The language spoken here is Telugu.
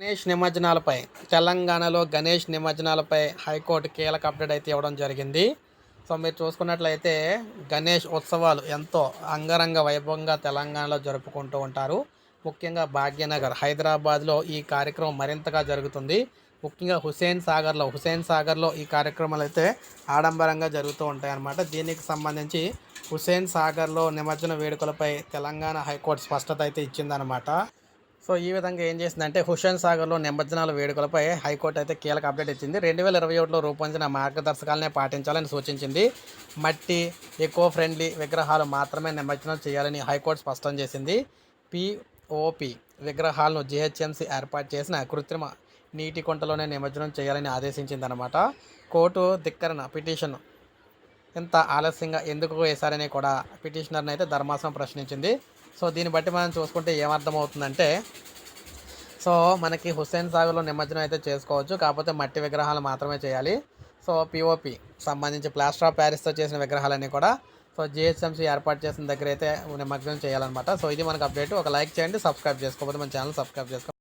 గణేష్ నిమజ్జనాలపై తెలంగాణలో గణేష్ నిమజ్జనాలపై హైకోర్టు కీలక అప్డేట్ అయితే ఇవ్వడం జరిగింది. సో మీరు చూసుకున్నట్లయితే గణేష్ ఉత్సవాలు ఎంతో అంగరంగ వైభవంగా తెలంగాణలో జరుపుకుంటూ ఉంటారు. ముఖ్యంగా భాగ్యనగర్ హైదరాబాద్లో ఈ కార్యక్రమం మరింతగా జరుగుతుంది. ముఖ్యంగా హుసేన్ సాగర్లో హుసేన్ సాగర్లో ఈ కార్యక్రమాలు అయితే ఆడంబరంగా జరుగుతూ ఉంటాయన్నమాట. దీనికి సంబంధించి హుసేన్ సాగర్లో నిమజ్జన వేడుకలపై తెలంగాణ హైకోర్టు స్పష్టత అయితే ఇచ్చిందనమాట సో ఈ విధంగా ఏం చేసిందంటే హుషన్ సాగర్లో నిమజ్జనాల వేడుకలపై హైకోర్టు అయితే కీలక అప్డేట్ ఇచ్చింది. రెండు వేల ఇరవై ఒకటిలో రూపొందించిన మార్గదర్శకాలనే పాటించాలని సూచించింది. మట్టి ఎకో ఫ్రెండ్లీ విగ్రహాలు మాత్రమే నిమజ్జనం చేయాలని హైకోర్టు స్పష్టం చేసింది. పిఓపి విగ్రహాలను జిహెచ్ఎంసీ ఏర్పాటు చేసిన కృత్రిమ నీటి కుంటలోనే నిమజ్జనం చేయాలని ఆదేశించిందనమాట కోర్టు ధిక్కరణ పిటిషన్ ఇంత ఆలస్యంగా ఎందుకు వేశారని కూడా పిటిషనర్ని అయితే ధర్మాసనం ప్రశ్నించింది. సో దీన్ని బట్టి మనం చూసుకుంటే ఏమర్థమవుతుందంటే సో మనకి హుస్సేన్ సాగులో నిమజ్జనం అయితే చేసుకోవచ్చు కాకపోతే మట్టి విగ్రహాలు మాత్రమే చేయాలి. సో పిఓపి సంబంధించి ప్లాస్టర్ ఆఫ్ ప్యారిస్తో చేసిన విగ్రహాలన్నీ కూడా సో జిహెచ్ఎంసీ ఏర్పాటు చేసిన దగ్గర అయితే నిమజ్జనం చేయాలన్నమాట. సో ఇది మనకు అప్డేట్. ఒక లైక్ చేయండి సబ్స్క్రైబ్ చేసుకోకపోతే మన ఛానల్ సబ్స్క్రైబ్ చేసుకోండి